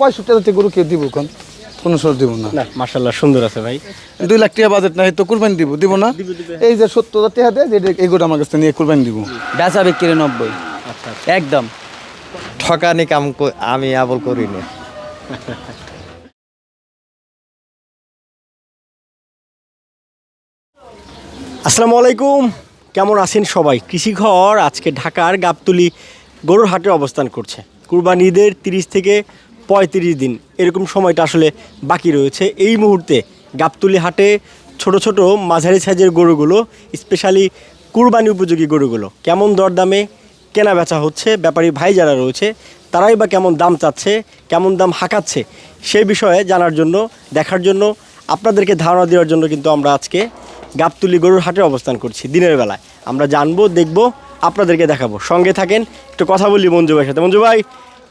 পঁয়ষট্টি হাজার টাকা গরু কেউ দিব কোন কোনো সময় দিব না। সুন্দর আছে ভাই। দুই লাখ টাকা বাজেট নাই তো কুরবানি দিব দিব না? এই যে সত্তর হাজার টাকা দেয় এই গরু আমার কাছে নিয়ে কুরবানি দিব। বেচা বিক্রি নব্বই। আচ্ছা একদম। ঠকানি কাম আমি আবল করি না আসসালামু আলাইকুম। কেমন আছেন সবাই? কৃষিঘর আজকে ঢাকার গাবতলি গরুর হাটে অবস্থান করছে। কুরবানি ঈদের তিরিশ থেকে পঁয়ত্রিশ দিন। এরকম সময়টা আসলে বাকি রয়েছে। এই মুহূর্তে গাবতলি হাটে ছোট ছোট মাঝারি সাইজের গরুগুলো, স্পেশালি কুরবানি উপযোগী গরুগুলো, কেমন দরদামে কেনা বেচা হচ্ছে, ব্যাপারী ভাই যারা রয়েছে, তারাই বা কেমন দাম চাচ্ছে, কেমন দাম হাঁকাচ্ছে সেই বিষয়ে জানার জন্য, দেখার জন্য, আপনাদেরকে ধারণা দেওয়ার জন্য কিন্তু আমরা আজকে গাবতুলি গরুর হাটে অবস্থান করছি। দিনের বেলায় আমরা জানব, দেখব, আপনাদেরকে দেখাবো। সঙ্গে থাকেন, একটু কথা বলি মঞ্জু ভাইয়ের সাথে। মঞ্জু ভাই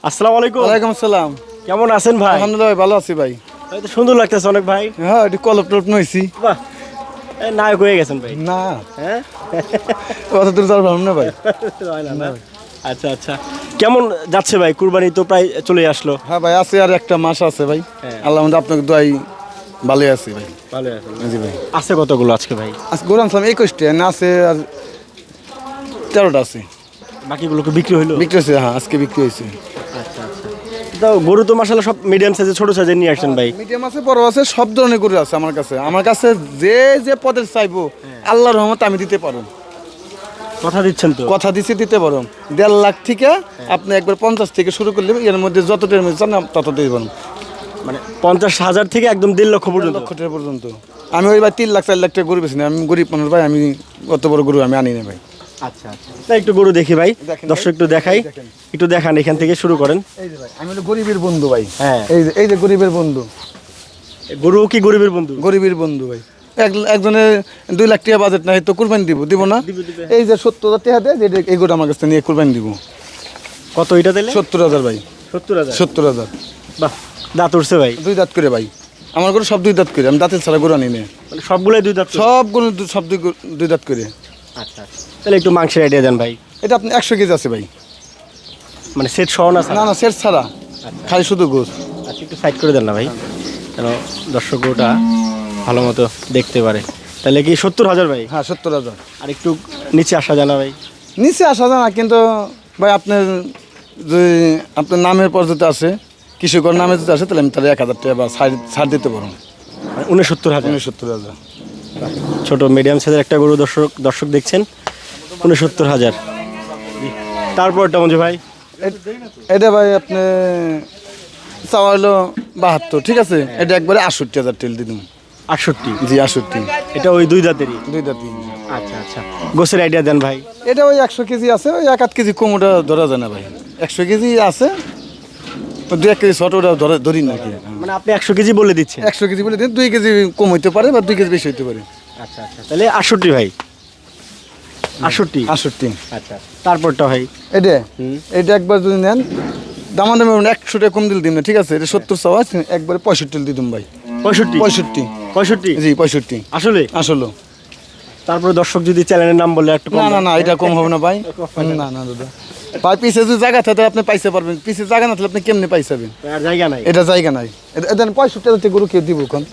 আসসালামু আলাইকুম। ওয়ালাইকুম আসসালাম। কেমন আছেন ভাই? আলহামদুলিল্লাহ ভাই ভালো আছি ভাই। তো সুন্দর লাগতেছে অনেক ভাই। হ্যাঁ একটু কলপ টলপ নইছি। বাহ এই নায়ক হয়ে গেছেন ভাই। না। হ্যাঁ? অত দূর যাওয়ার ভালো না ভাই। হয় না, না? আচ্ছা আচ্ছা। কেমন যাচ্ছে ভাই? কুরবানি তো প্রায় চলে আসলো। হ্যাঁ ভাই আছে আর একটা মাস আছে ভাই। হ্যাঁ। আল্লাহ আমাদের আপনাকে দোয়াই ভালোই আছে ভাই। ভালো আছেন জি ভাই। আছে কতগুলো আজকে ভাই? আজ গরু আনছিলাম একুশটা না আছে আর তেরোটা আছে। বাকিগুলোকে বিক্রি হইল? বিক্রি হয়েছে হ্যাঁ আজকে বিক্রি হয়েছে। তো গরু তো মাসাল্লাহ সব মিডিয়াম সাইজে ছোট সাইজে নিয়ে আসছেন ভাই। মিডিয়াম আছে বড় আছে সব ধরনের গরু আছে আমার কাছে। আমার কাছে যে যে পদের চাইব আল্লাহর রহমত আমি দিতে পারো কথা দিচ্ছেন তো? কথা দিছি দিতে পারো দেড় লাখ থেকে আপনি একবার পঞ্চাশ থেকে শুরু করলে এর মধ্যে যতটার মধ্যে চান তত দিতে পারো মানে পঞ্চাশ হাজার থেকে একদম দেড় লক্ষ পর্যন্ত? লক্ষ টাকা পর্যন্ত। আমি ওই ভাই তিন লাখ চার লাখ টাকা গরু বেশি না। আমি গরিব মানুষ ভাই আমি অত বড় গরু আমি আনি না ভাই। আচ্ছা আচ্ছা। একটু গরু দেখি ভাই। দর্শক একটু দেখাই। একটু দেখান এখান থেকে শুরু করেন। এই যে ভাই আমি হলো গরিবের বন্ধু ভাই। হ্যাঁ। এই যে এই যে গরিবের বন্ধু। গরু কি গরিবের বন্ধু? গরিবের বন্ধু ভাই। এক একজনের দুই লাখ টাকা বাজেট নাই তো কুরবানি দিব দিব না? এই যে সত্তর হাজার টাকা দেয় এই গরু আমার কাছে নিয়ে কুরবানি দিব। কত এটা দিলে? সত্তর হাজার ভাই। সত্তর হাজার? সত্তর হাজার। বাহ দাঁত উঠছে ভাই। দুই দাঁত করে ভাই। আমার গরু সব দুই দাঁত করে আমি দাঁতের ছাড়া গরু আনি না। মানে সবগুলোই দুই দাঁত সব গরু দু- সব দুই দুই দাঁত করে। আচ্ছা আচ্ছা। তাহলে একটু মাংসের আইডিয়া দেন ভাই। এটা আপনি একশো কেজি আছে ভাই। মানে সেট সহ না না না সেট ছাড়া। খালি শুধু গোস। আচ্ছা একটু সাইড করে দেন না ভাই। যেন দর্শক ভালো মতো দেখতে পারে। তাহলে কি সত্তর হাজার ভাই? হ্যাঁ সত্তর হাজার। আর একটু নিচে আসা যায় না ভাই? নিচে আসা যায় না কিন্তু ভাই আপনার যে আপনার নামের পর যদি আছে কৃষকর নামে যদি আসে তাহলে আমি তাহলে এক হাজার টাকা বা ছাড় ছাড় দিতে পারব। মানে উনসত্তর হাজার। উনসত্তর হাজার। ছোট মিডিয়াম সাইজের একটা গরু দর্শক দর্শক দেখছেন উনসত্তর হাজার। তারপরটা মঞ্জু ভাই। এটা ভাই আপনি চাওয়া হলো বাহাত্তর ঠিক আছে? এটা একবারে আটষট্টি হাজার তেল দিন আটষট্টি? জি আটষট্টি এটা ওই দুই দাঁতেরই? দুই দাঁতি আচ্ছা আচ্ছা। গোসের আইডিয়া দেন ভাই। এটা ওই একশো কেজি আছে ওই এক আধ কেজি কম ওটা ধরা যায় না ভাই। একশো কেজি আছে তো দুই এক কেজি শর্ট ওটা ধরে ধরি না কি। মানে আপনি একশো কেজি বলে দিচ্ছেন? একশো কেজি বলে দিন দুই কেজি কম হইতে পারে বা দুই কেজি বেশি হইতে পারে। আচ্ছা আচ্ছা। তাহলে আটষট্টি ভাই? আটষট্টি? আটষট্টি। আচ্ছা তারপরটা ভাই? এটা এটা একবার যদি নেন দামা দামে একশো টাকা কম দিল দিন না ঠিক আছে? এটা সত্তর চাওয়া একবারে পঁয়ষট্টি দিয়ে দিন ভাই। পঁয়ষট্টি? পঁয়ষট্টি। পঁয়ষট্টি? জি পঁয়ষট্টি। আসলে? আসলো। তারপরে দর্শক যদি চ্যানেলের নাম বলে একটু না না না এটা কম হবে না ভাই। না না দাদা। ভাই পিছে যদি জায়গা থাকে আপনি পাইতে পারবেন। পিছে জায়গা না থাকলে আপনি কেমনে পাইছাবেন জায়গা নাই। এটা জায়গা নাই। এটা পঁয়ষট্টি হাজার গরু কেউ দিব কোন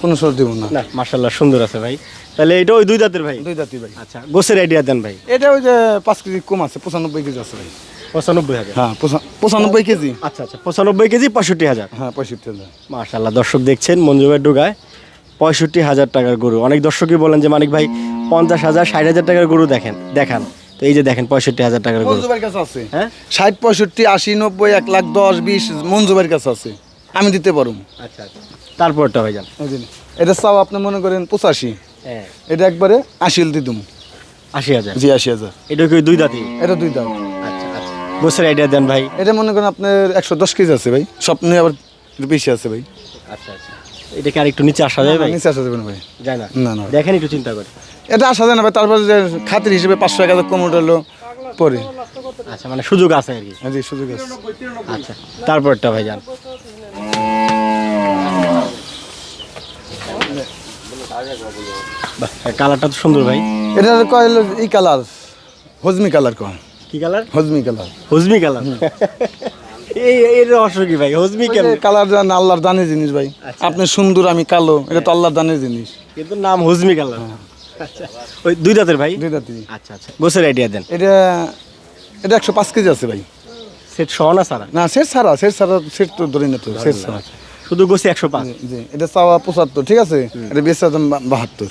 কোনো সর দিব না। না মার্শাল্লাহ সুন্দর আছে ভাই। তাহলে এটা ওই দুই দাঁতের ভাই? দুই জাতি ভাই। আচ্ছা গোসের আইডিয়া দেন ভাই। এটা ওই যে পাঁচ কেজি কম আছে পঁচানব্বই কেজি আছে ভাই। পঁচানব্বই হাজার? হ্যাঁ পঁচানব্বই কেজি। আচ্ছা আচ্ছা পঁচানব্বই কেজি পঁয়ষট্টি হাজার। হ্যাঁ পঁয়ষট্টি হাজার। দর্শক দেখছেন মঞ্জুবের ডুগায় পঁয়ষট্টি হাজার টাকার গরু। অনেক দর্শকই বলেন যে মানিক ভাই পঞ্চাশ হাজার ষাট হাজার টাকার গরু দেখেন দেখান। তো এই যে দেখেন পঁয়ষট্টি হাজার টাকার গরু। মঞ্জুবের কাছে আছে। হ্যাঁ? ষাট পঁয়ষট্টি আশি নব্বই এক লাখ দশ বিশ মঞ্জুবের কাছে আছে। আমি দিতে পারব। আচ্ছা আচ্ছা। তারপরটা হয়ে যান এটা চাও আপনি মনে করেন পঁচাশি। হ্যাঁ। এটা একবারে আশি হল দিদুম আশি হাজার? জি আশি হাজার। এটা কি দুই দাঁতি এটা দুই দাম আচ্ছা আচ্ছা। গোসের আইডিয়া দেন ভাই। এটা মনে করেন আপনার একশো দশ কেজি আছে ভাই। স্বপ্নে আবার একটু বেশি আছে ভাই। আচ্ছা আচ্ছা। এটা কি আর একটু নিচে আসা ভাই? নিচে আসা যাবে না ভাই। যায় না? না, না। দেখেন একটু চিন্তা করে এটা আসা যায় না ভাই। তারপরে যে খাতির হিসেবে পাঁচশো এক হাজার কম উঠালো পরে। আচ্ছা মানে সুযোগ আছে আর কি? হ্যাঁ জি সুযোগ আছে। আচ্ছা তারপরটা ভাই যান কালারটা তো সুন্দর ভাই। এটা কয় হলো ই কালার হজমি কালার কয়? কি কালার হজমি কালার হুজমি কালার এই এর রহস্য কি ভাই হজমি কেন কালার জান আল্লাহর দানের জিনিস ভাই। আপনি সুন্দর আমি কালো এটা তো আল্লাহর দানের জিনিস। কিন্তু নাম হজমি কালার আচ্ছা ওই দুই দাঁতের ভাই? দুই দাঁতি আচ্ছা আচ্ছা। গোসের আইডিয়া দেন। এটা এটা একশো পাঁচ কেজি আছে ভাই। সেট সহনা সারা? না সেট ছাড়া সেট ছাড়া সেট তো ধরি না তো সেট ছাড়া শুধু গোসে একশো পাঁচ? জি এটা চাওয়া পঁচাত্তর ঠিক আছে? এটা দাম বাহাত্তর।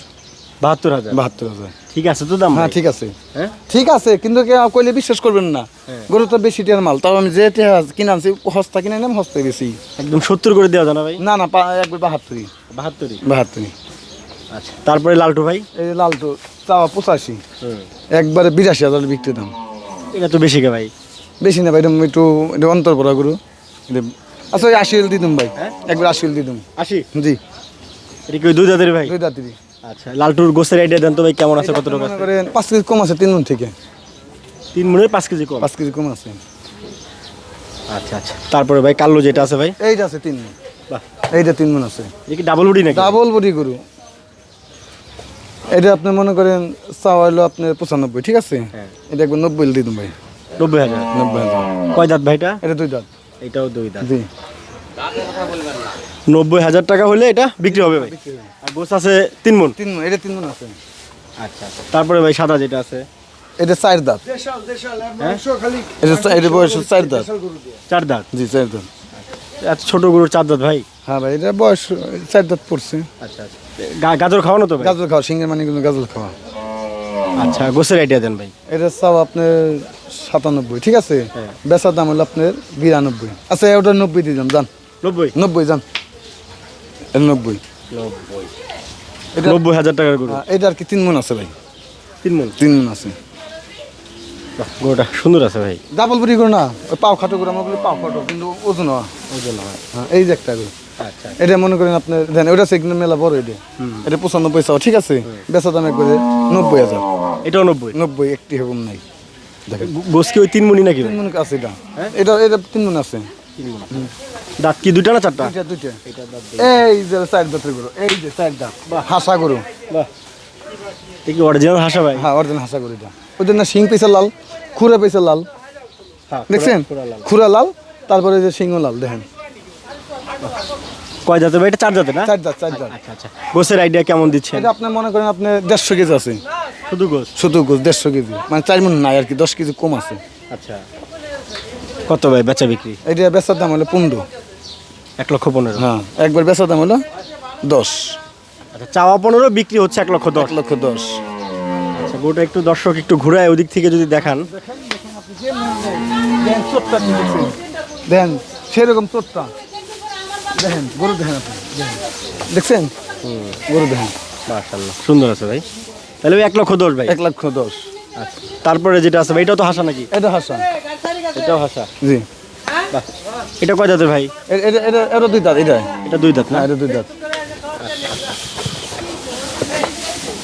বাহাত্তর হাজার? বাহাত্তর হাজার। ঠিক আছে তো দাম হ্যাঁ ঠিক আছে। হ্যাঁ? ঠিক আছে কিন্তু কইলে বিশ্বাস করবেন না। গরু তো বেশি টিয়ার মাল তাও আমি যে কিনে আনছি হস্তা কিনে নিলাম হস্তায় বেশি একদম সত্তর করে দেওয়া জানা ভাই? না না একবার বাহাত্তরই। বাহাত্তরই? বাহাত্তরই। আচ্ছা। তারপরে লালটু ভাই? এই যে লালটু চাওয়া পঁচাশি। হুম। একবারে বিরাশি হাজার বিক্রি দাম। এটা তো বেশি গে ভাই। বেশি না ভাই এটা একটু এটা অন্তর পড়া গরু। আচ্ছা ওই আশি দিদুম ভাই। একবার আশি হল দিদুম। আশি? জি। এটা কি দুই দাঁতের ভাই? দুই দাঁতিরি আচ্ছা লালটুর গোসের আইডিয়া দেন তো ভাই কেমন আছে কত টাকা করেন পাঁচ কেজি কম আছে তিন মন থেকে। তিন মনে পাঁচ কেজি কম? পাঁচ কেজি কম আছে। আচ্ছা আচ্ছা। তারপরে ভাই কালো যেটা আছে ভাই? এইটা আছে তিন মন। বাহ। এইটা তিন মন আছে। এটা কি ডাবল বডি নাকি? ডাবল বডি গরু। এটা আপনি মনে করেন চাওয়া হলো আপনার পঁচানব্বই ঠিক আছে? হ্যাঁ। এটা একবার নব্বই দিয়ে দিন ভাই। নব্বই হাজার? নব্বই হাজার। কয় দাঁত ভাইটা এটা? দুই দাঁত। এটাও দুই দাঁত। জি। নব্বই হাজার টাকা হলে এটা বিক্রি হবে ভাই? আর গোস আছে তিন মন? তিন মন এটা তিন মন আছে। আচ্ছা আচ্ছা। তারপরে ভাই সাদা যেটা আছে? এটা চার দাঁত। এটা চা- এটা বয়স চার দাঁত। চার দাঁত? জি চার দাঁত। এত ছোট গরুর চার দাঁত ভাই? হ্যাঁ ভাই এটা বয়স চার দাঁত পড়ছে। আচ্ছা আচ্ছা। গাজর খাওয়ানো তো ভাই? গাজর খাওয়া সিঙ্গের মানে কিন্তু গাজর খাওয়া। আচ্ছা গোসের আইডিয়া দেন ভাই। এটা চাও আপনার সাতানব্বই ঠিক আছে? হ্যাঁ। বেচার দাম হলো আপনার বিরানব্বই। আচ্ছা ওটা নব্বই দিয়ে যান যান। নব্বই? নব্বই যান। এটা নব্বই। নব্বই। এটা- নব্বই হাজার টাকার গরু। হ্যাঁ, এটা আর কি তিন মন আছে ভাই। তিন মন? তিন মন আছে। বাহ, গরুটা সুন্দর আছে ভাই। ডাবল বুড়ি করো না? ওই পাও খাটো করে আমরা বলি পাও খাটো কিন্তু ওজন হয়। ওজন হয়। হ্যাঁ এই যে একটা গরু। এটা মনে করেন আপনার দেন ওটা সে কিন্তু মেলা বড় এটা। এটা পঁচানব্বই চাও ঠিক আছে? বেচা দাম একবারে নব্বই হাজার। এটাও নব্বই? নব্বই একটি রকম নাই। দেখেন। গোস কি ওই তিন মনি নাকি? তিন মন আছে এটা। এটা এটা তিন মন আছে। দাঁত কি দুইটা না চারটা? দুইটা দুইটা। এই যে চার দাঁতের গরু এই যে চার দাঁত। হাসা গরু। কি অরিজিনাল হাসা ভাই? হ্যাঁ অর্জন হাসা গরু এটা। ওদের না শিং পেছে লাল খুরা পেছে লাল। হ্যাঁ, দেখছেন। খুরা লাল তারপরে যে সিংহ লাল দেখেন। কয় জাতের ভাই? এটা চার জাতের না? চার দাঁত চার দাঁত আচ্ছা আচ্ছা। গোসের আইডিয়া কেমন দিচ্ছেন? এটা আপনি মনে করেন আপনি দেড়শো কেজি আছে। শুধু গোস? শুধু গোছ দেড়শো কেজি। মানে চার মন নাই আর কি দশ কেজি কম আছে। আচ্ছা। কত ভাই বেচা বিক্রি? এটা বেচার দাম হলো পনেরো। এক লক্ষ পনেরো। হ্যাঁ একবার বেচার দাম হলো দশ। আচ্ছা চাওয়া পনেরো বিক্রি হচ্ছে এক লক্ষ দশ। লক্ষ দশ। আচ্ছা গোটা একটু দর্শক একটু ঘুরায় ওদিক থেকে যদি দেখান। দেখেন সেরকম চোটটা। দেখেন গরু দেখেন আপনি। দেখছেন? গরু দেখেন। মাশাল্লাহ সুন্দর আছে ভাই। তাহলে এক লক্ষ দশ ভাই। এক লক্ষ দশ। আচ্ছা তারপরে যেটা আছে ভাই এটাও তো হাসা নাকি? এটা হাসা। এটাও হাসা? জি। এটা কয় জাতের ভাই? এটা এটা এটা দুই দাঁত এটা এটা দুই দাঁত না? না এটা দুই দাঁত।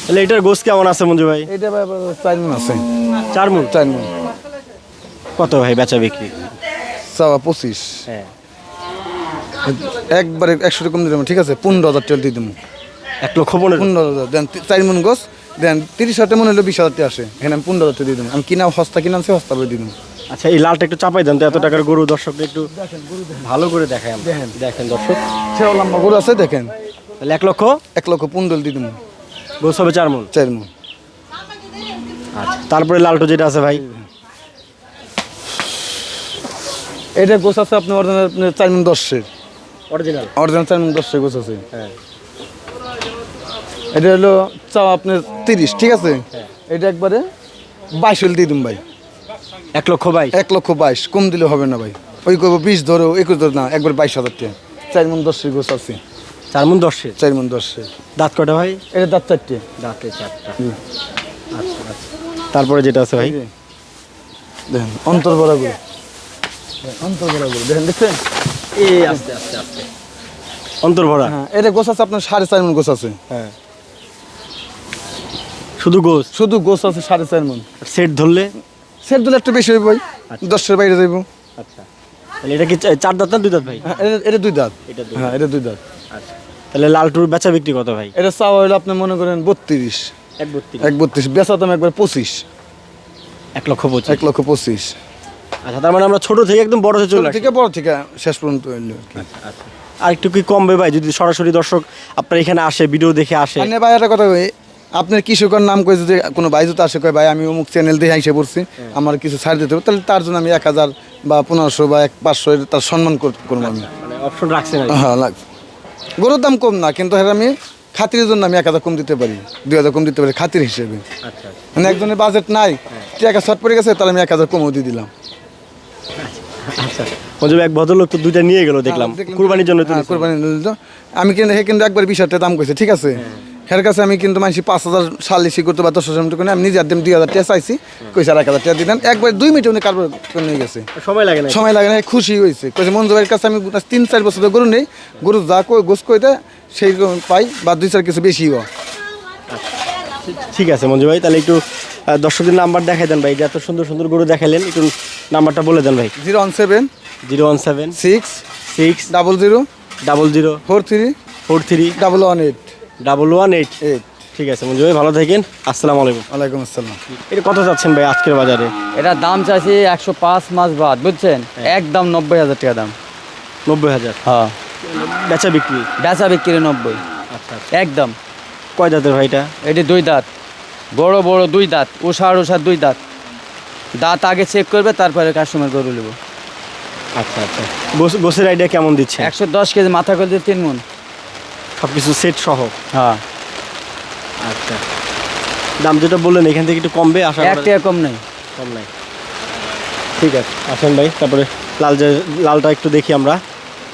তাহলে এটার গোস কেমন আছে মঞ্জু ভাই? এটা চার মন আছে। চার মুন? চার মন। কত ভাই বেচা বিক্রি? চাওয়া পঁচিশ। হ্যাঁ। একবারে একশো টাকা কম দেবো ঠিক আছে? পনেরো হাজার টাকা দিয়ে দেবো এক লক্ষ পনেরো। পনেরো হাজার দেন চার মন গোস দেন তিরিশ হাজার মনে হলো বিশ হাজার টাকা আসে। এখানে আমি পনেরো হাজার টাকা দিয়ে দেবো আমি কিনা হস্তা কিনা আনছি হস্তা দিয়ে দেবো আচ্ছা এই লালটা একটু চাপাই দেন তো এত টাকার গরু দর্শকটা একটু ভালো করে দেখায়। দেখেন। দেখেন দর্শক। সেও লম্বা গরু আছে দেখেন। তাহলে এক লক্ষ? এক লক্ষ পনেরো দিয়ে দেবো গোস হবে চার মন? চার মন। আচ্ছা তারপরে লালটো যেটা আছে ভাই। এটা গোস আছে আপনার চার মন দশের। অরিজিনাল অরিজিনাল চার মন গোছ আছে। হ্যাঁ। এটা হলো চাও আপনার তিরিশ ঠিক আছে? এটা একবারে বাইশ হলে দিয়ে দিন ভাই। এক লক্ষ বাইশ? এক লক্ষ বাইশ কম দিলে হবে না ভাই। ওই করব বিশ ধরো একুশ ধরো না একবার বাইশ হাজার টাকা। চার মন দশের গোছ আছে। চার মন দশের চার মন দশের দাঁত কটা ভাই? এটা দাঁত চারটে। দাঁতে চারটা। আচ্ছা আচ্ছা। তারপরে যেটা আছে ভাই? দেখেন অন্তর বড়া গুলো অন্তর বড়া গুলো দেখেন দেখছেন? এই আস্তে আস্তে আস্তে। অন্তর ভরা। হ্যাঁ এটা গোছ আছে আপনার সাড়ে চার মন গোছ আছে। হ্যাঁ। শুধু গোস শুধু গোছ আছে সাড়ে চার মন সেট ধরলে? সেট দিলে একটু বেশি হইব ভাই। দশের বাইরে যাইব। আচ্ছা। তাহলে এটা কি চার দাঁত না দুই দাঁত ভাই? হ্যাঁ এটা এটা দুই দাঁত। এটা হ্যাঁ এটা দুই দাঁত। আচ্ছা। তাহলে লালটুর বেচা বিক্রি কত ভাই? এটা চাওয়া হইল আপনি মনে করেন বত্রিশ। এক বত্রিশ। এক বত্রিশ। বেচা দাম একবার পঁচিশ। এক লক্ষ পঁচিশ। এক লক্ষ পঁচিশ। আচ্ছা তার মানে আমরা ছোট থেকে একদম বড় হয়ে চলে থেকে বড় থেকে শেষ পর্যন্ত হইল আর কি। একটু কি কমবে ভাই? যদি সরাসরি দর্শক আপনার এখানে আসে ভিডিও দেখে আসে। মানে ভাই একটা কথা কই আপনার কৃষকের নাম কই? যদি কোনো ভাই যদি আসে কয় ভাই আমি অমুক চ্যানেল দিয়ে এসে পড়ছি আমার কিছু ছাড় দিতে হবে। তাহলে তার জন্য আমি এক হাজার বা পনেরোশো বা এক পাঁচশো এর তার সম্মান কর- করব আমি। মানে অপশন রাখছেন আর কি। হ্যাঁ গরুর দাম কম না কিন্তু হ্যাঁ আমি খাতিরের জন্য আমি এক হাজার কম দিতে পারি দুই হাজার কম দিতে পারি খাতির হিসেবে। আচ্ছা মানে একজনের বাজেট নাই টাকা শর্ট পড়ে গেছে তাহলে আমি এক হাজার কমও দিয়ে দিলাম। আচ্ছা মঞ্জু এক ভদ্রলোক তো দুইটা নিয়ে গেল দেখলাম। কুরবানির জন্য তো হ্যাঁ, জন্য আমি কিন্তু হে কিন্তু একবার বিশ হাজার দাম কইছে ঠিক আছে? হের কাছে আমি কিন্তু মানুষ পাঁচ হাজার করতে বা দশ হাজার করে আমি নিজে একদম দুই হাজার টাকা চাইছি। কইছে আর এক হাজার টাকা দিলেন একবার দুই মিনিটে উনি কারবার নিয়ে গেছে। সময় লাগে না সময় লাগে না খুশি হয়েছে। কইছে কাছে আমি তিন চার বছর গরু নেই। গরু যা কই গোস কই দেয় সেই পাই বা দুই চার কিছু বেশিও। ঠিক আছে মঞ্জু ভাই তাহলে একটু দর্শকদের নাম্বার দেখাই দেন ভাই। যে এত সুন্দর সুন্দর গরু দেখালেন। একটু নাম্বারটা বলে দেন ভাই। Zero one seven zero one seven six six double zero double zero four three four three double one eight double one eight. Eight. ঠিক আছে মঞ্জু ভাই ভালো থাকেন। আসসালামু আলাইকুম। ওয়ালাইকুম আসসালাম। এটা কত যাচ্ছেন ভাই আজকের বাজারে? এটা দাম চাইছি একশো পাঁচ মাস বাদ বুঝছেন? একদম নব্বই হাজার টাকা দাম। নব্বই হাজার? হ্যাঁ। বেচা বিক্রি? বেচা বিক্রি নব্বই। আচ্ছা একদম। কয় দাঁতের ভাইটা এটি? দুই দাঁত। বড় বড় দুই দাঁত। উষার উষার দুই দাঁত। দাঁত আগে চেক করবে তারপরে কাস্টমার গরু নেব। আচ্ছা আচ্ছা। গোস গোসের আইডিয়া কেমন দিচ্ছে? একশো দশ কেজি মাথা করে দিয়ে তিন মন। সব কিছু সেট সহ? হ্যাঁ। আচ্ছা। দাম যেটা বললেন এখান থেকে একটু কমবে আশা এক টাকা কম নাই। কম নাই। ঠিক আছে আসেন ভাই তারপরে লাল যে লালটা একটু দেখি আমরা।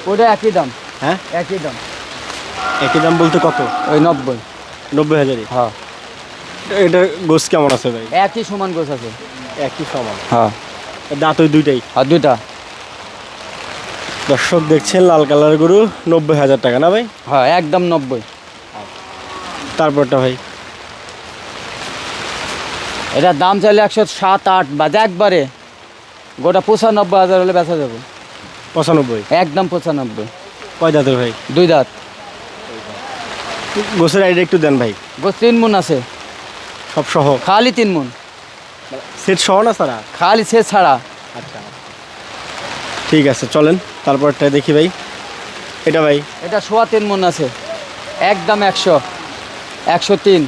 ওটা একই দাম। হ্যাঁ? একই দাম। একই দাম বলতে কত? ওই নব্বই। নব্বই হাজারই? হ্যাঁ। এটা গোস কেমন আছে ভাই? একই সমান গোস আছে। একই সমান। হ্যাঁ। দাঁত ওই দুইটাই। আর দুইটা? দর্শক দেখছেন লাল কালার গরু নব্বই হাজার টাকা না ভাই? হ্যাঁ একদম নব্বই। তারপরটা ভাই? এটার দাম চাইলে একশো সাত আট বা একবারে গোটা পঁচানব্বই হাজার হলে বেচা যাবে। পঁচানব্বই? একদম পঁচানব্বই। কয় দাঁতের ভাই? দুই দাঁত। গোসের আইডিয়া একটু দেন ভাই। গোছ তিন মন আছে। সব সহ। খালি তিন মন। সেট সহ না সারা? খালি সে ছাড়া। আচ্ছা ঠিক আছে চলেন। তারপরটা দেখি ভাই। এটা ভাই? এটা সোয়া তিন মন আছে। একদম একশো। একশো তিন।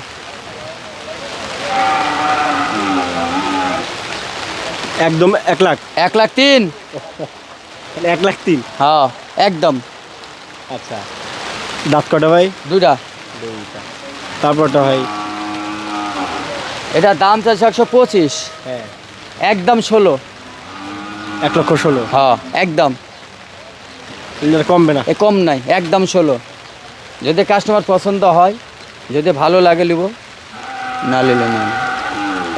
একদম এক লাখ। এক লাখ তিন। এক লাখ তিন? হ্যাঁ একদম। আচ্ছা। দাঁত কটা ভাই? দুইটা। তারপরটা ভাই? এটা দাম চাইছে একশো পঁচিশ। হ্যাঁ। একদম ষোলো। এক লক্ষ ষোলো? হ্যাঁ একদম। কমবে না? এ কম নাই একদম ষোলো। যদি কাস্টমার পছন্দ হয় যদি ভালো লাগে নিব না নিলে না।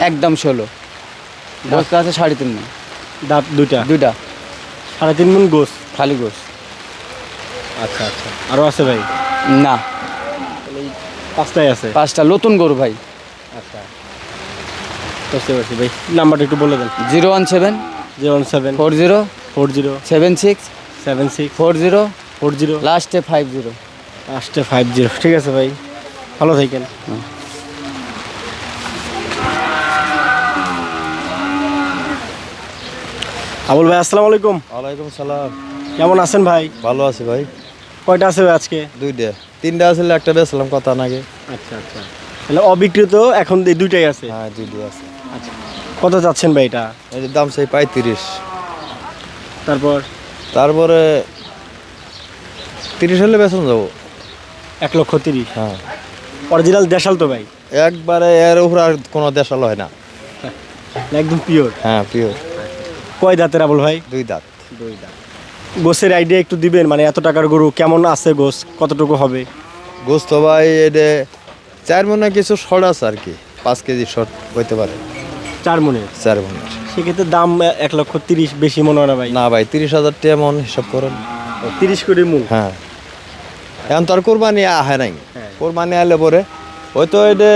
একদম ষোলো। বস্তা আছে সাড়ে তিন মন দাঁত দুইটা? দুইটা। সাড়ে তিন মন গোস? খালি গোস। আচ্ছা আচ্ছা। আরও আছে ভাই? না। পাঁচটাই আছে? পাঁচটা। নতুন গরু ভাই। আচ্ছা। বুঝতে পারছি ভাই। নাম্বারটা একটু বলে দেন। Zero one seven zero one seven four zero four zero seven six seven six four zero four zero লাস্টে ফাইভ জিরো। লাস্টে ফাইভ জিরো। ঠিক আছে ভাই। ভালো থাকেন। আবুল ভাই আসসালামু আলাইকুম। ওয়ালাইকুম সালাম। কেমন আছেন ভাই? ভালো আছি ভাই। কয়টা আছে ভাই আজকে? দুইটা। তিনটা আছে একটা বেচলাম কথা নাগে আচ্ছা আচ্ছা। তাহলে অবিকৃত এখন এই দুইটাই আছে? হ্যাঁ দুইটা আছে। আচ্ছা। কত যাচ্ছেন ভাই এটা? এর দাম সেই পঁয়ত্রিশ। তারপর? তারপরে তিরিশ হলে বেতন যাব। এক লক্ষ তিরিশ। হ্যাঁ। অরিজিনাল দেশাল তো ভাই। একবারে এর উপর আর কোনো দেশাল হয় না। একদম পিওর হ্যাঁ পিওর কয় দাঁতের আবুল ভাই? দুই দাঁত। দুই দাঁত। গোসের আইডিয়া একটু দিবেন মানে এত টাকার গরু কেমন আছে গোস? কতটুকু হবে? গোস্ত ভাই এডে চার মনে কিছু শর্ট আছে আর কি পাঁচ কেজি শর্ট হইতে পারে। চার মনে? চার মনের সেক্ষেত্রে দাম এক লক্ষ তিরিশ বেশি মনে হয় না ভাই? না ভাই তিরিশ হাজার টাকা মন হিসাব করেন। তিরিশ কোটি মূল? হ্যাঁ। এখন তো আর কোরবানি আহে নাই। হ্যাঁ। কোরবানি আলে পরে হয়তো এটা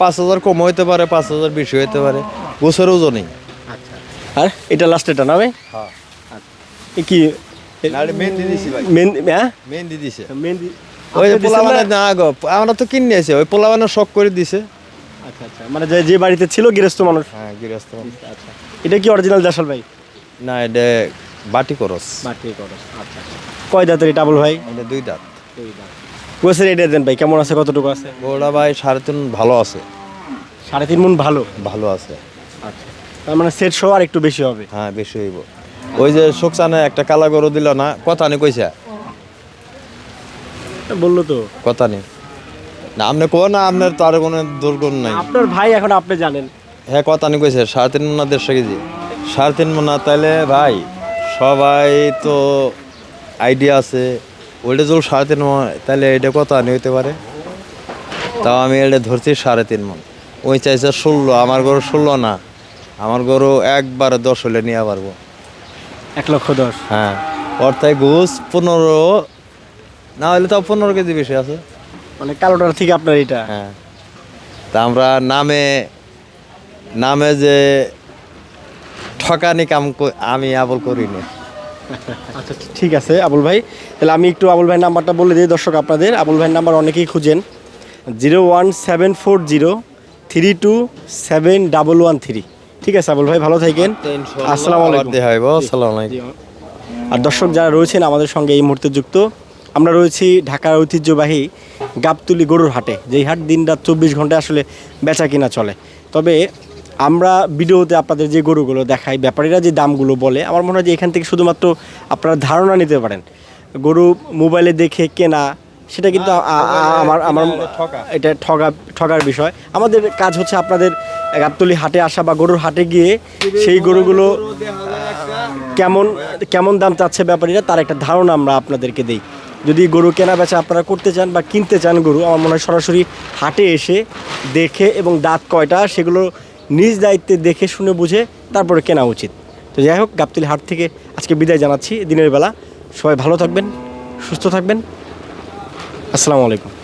পাঁচ হাজার কম হইতে পারে পাঁচ হাজার বেশি হইতে পারে। গোছের ওজনই আর এটা লাস্ট এটা না ভাই? হ্যাঁ। কি? মেহেন্দি দিছি ভাই। মেন হ্যাঁ? মেহেন্দি দিছে। মেহেন্দি ওই দিছেন পোলাবানে না? গো আমরা তো কিনে আছে ওই পোলাবানে শখ করে দিছে। আচ্ছা আচ্ছা। মানে যে যে বাড়িতে ছিল গৃহস্থ মানুষ? হ্যাঁ গৃহস্থ আচ্ছা এটা কি অরিজিনাল দেশাল ভাই? না এটা বাটি করস মাটি করস আচ্ছা কয় দাঁতের এটা আবুল ভাই? এটা দুই দাঁত। গোসের এটা দেন ভাই কেমন আছে কতটুকু আছে? গরুটা ভাই সাড়ে তিন ভালো আছে। সাড়ে তিন মন ভালো? ভালো আছে। আচ্ছা। তার মানে সেট শো আর একটু বেশি হবে। হ্যাঁ বেশি হইব। ওই যে শোকসানে একটা কালা গরু দিল না কথা নি কইছে? বলল তো। কথা নি না আপনি কো না আপনার তো আর কোনো দুর্গুণ নাই। আপনার ভাই এখন আপনি জানেন। হ্যাঁ কথা নি কইছে সাড়ে তিন মনা দেড়শো কেজি। সাড়ে তিন মনা তাইলে ভাই সবাই তো আইডিয়া আছে। ওইটা যদি সাড়ে তিন মন তাহলে এটা কত আনি হইতে পারে। তাও আমি এটা ধরছি সাড়ে তিন মন ওই চাইছে ষোলো আমার গরু ষোলো না। আমার গরু একবারে দশ হলে নিয়ে পারব। এক লক্ষ দশ। হ্যাঁ অর্থাৎ ঘুষ পনেরো না হলে তো পনেরো কেজি বেশি আছে। মানে কালোটার থেকে আপনার এটা হ্যাঁ। তা আমরা নামে নামে যে ঠকানি কাম আমি আবল করিনি আচ্ছা ঠিক আছে আবুল ভাই। তাহলে আমি একটু আবুল ভাইয়ের নাম্বারটা বলে দিই দর্শক আপনাদের। আবুল ভাইয়ের নাম্বার অনেকেই খুঁজেন। Zero one seven four zero three two seven double one three. ঠিক আছে আবুল ভাই ভালো থাকেন। আসসালামু আলাইকুম। দেখা আসসালামু আলাইকুম। আর দর্শক যারা রয়েছেন আমাদের সঙ্গে এই মুহূর্তে যুক্ত আমরা রয়েছি ঢাকার ঐতিহ্যবাহী গাবতুলি গরুর হাটে। যেই হাট দিন রাত চব্বিশ ঘণ্টা আসলে বেচা কিনা চলে। তবে আমরা ভিডিওতে আপনাদের যে গরুগুলো দেখাই ব্যাপারীরা যে দামগুলো বলে আমার মনে হয় যে এখান থেকে শুধুমাত্র আপনারা ধারণা নিতে পারেন। গরু মোবাইলে দেখে কেনা সেটা কিন্তু আমার আমার এটা ঠগা ঠগার বিষয়। আমাদের কাজ হচ্ছে আপনাদের গাবতলি হাটে আসা বা গরুর হাটে গিয়ে সেই গরুগুলো কেমন কেমন দাম চাচ্ছে ব্যাপারীরা তার একটা ধারণা আমরা আপনাদেরকে দেই। যদি গরু কেনা বেচা আপনারা করতে চান বা কিনতে চান গরু, আমার মনে হয় সরাসরি হাটে এসে দেখে এবং দাঁত কয়টা সেগুলো নিজ দায়িত্বে দেখে শুনে বুঝে তারপরে কেনা উচিত। তো যাই হোক, গাবতলি হাট থেকে আজকে বিদায় জানাচ্ছি। দিনের বেলা সবাই ভালো থাকবেন, সুস্থ থাকবেন। আসসালামু আলাইকুম।